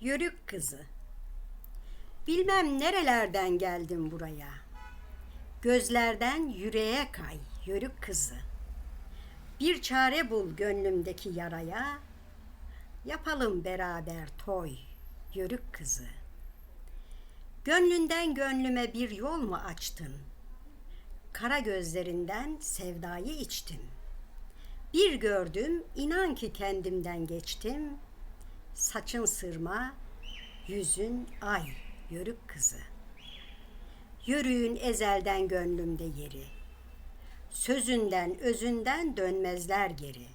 Yörük kızı. Bilmem nerelerden geldim buraya. Gözlerden yüreğe kay, yörük kızı. Bir çare bul gönlümdeki yaraya. Yapalım beraber toy, yörük kızı. Gönlünden gönlüme bir yol mu açtın? Kara gözlerinden sevdayı içtim. Bir gördüm, inan ki kendimden geçtim. Saçın sırma, yüzün ay, yörük kızı. Yürüyün ezelden gönlümde yeri. Sözünden, özünden dönmezler geri.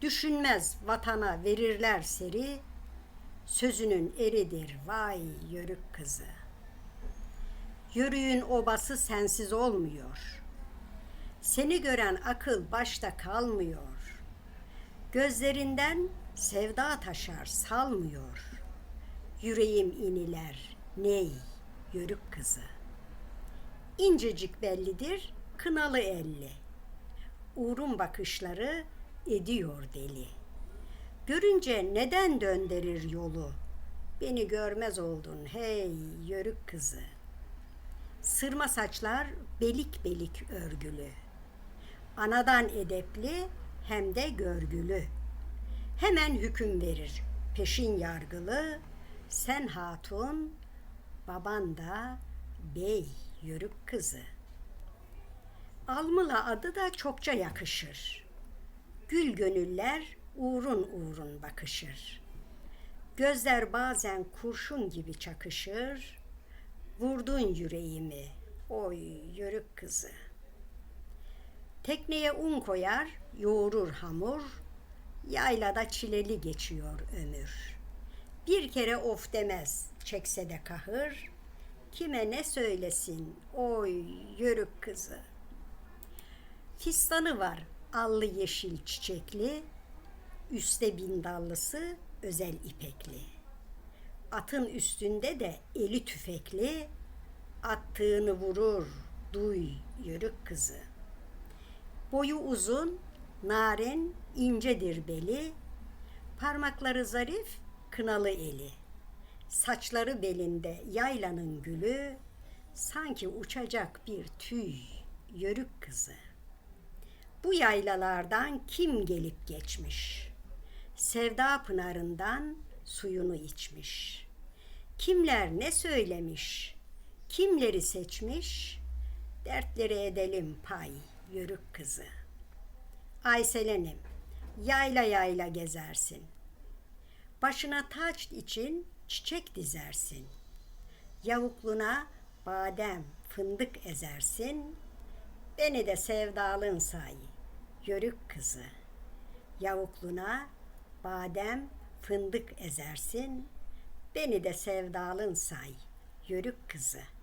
Düşünmez vatana verirler seri. Sözünün eridir vay yörük kızı. Yürüyün obası sensiz olmuyor. Seni gören akıl başta kalmıyor. Gözlerinden sevda taşar salmıyor. Yüreğim iniler ney yörük kızı. İncecik bellidir kınalı elli. Uğrun bakışları ediyor deli. Görünce neden döndürür yolu? Beni görmez oldun hey yörük kızı. Sırma saçlar belik belik örgülü. Anadan edepli hem de görgülü. Hemen hüküm verir peşin yargılı. Sen hatun, baban da bey yörük kızı. Almıla adı da çokça yakışır. Gül gönüller uğrun uğrun bakışır. Gözler bazen kurşun gibi çakışır. Vurdun yüreğimi, oy yörük kızı. Tekneye un koyar, yoğurur hamur. Yaylada çileli geçiyor ömür. Bir kere of demez, çekse de kahır. Kime ne söylesin, oy yörük kızı. Fistanı var, allı yeşil çiçekli. Üste bin dallısı, özel ipekli. Atın üstünde de eli tüfekli. Attığını vurur, duy yörük kızı. Boyu uzun, narin, incedir beli. Parmakları zarif, kınalı eli. Saçları belinde yaylanın gülü. Sanki uçacak bir tüy, yörük kızı. Bu yaylalardan kim gelip geçmiş? Sevda pınarından suyunu içmiş. Kimler ne söylemiş? Kimleri seçmiş? Dertleri edelim pay, yörük kızı. Ayselenim, yayla yayla gezersin. Başına taç için çiçek dizersin. Yavukluna badem, fındık ezersin. Beni de sevdalın say, yörük kızı. Yavukluna badem, fındık ezersin. Beni de sevdalın say, yörük kızı.''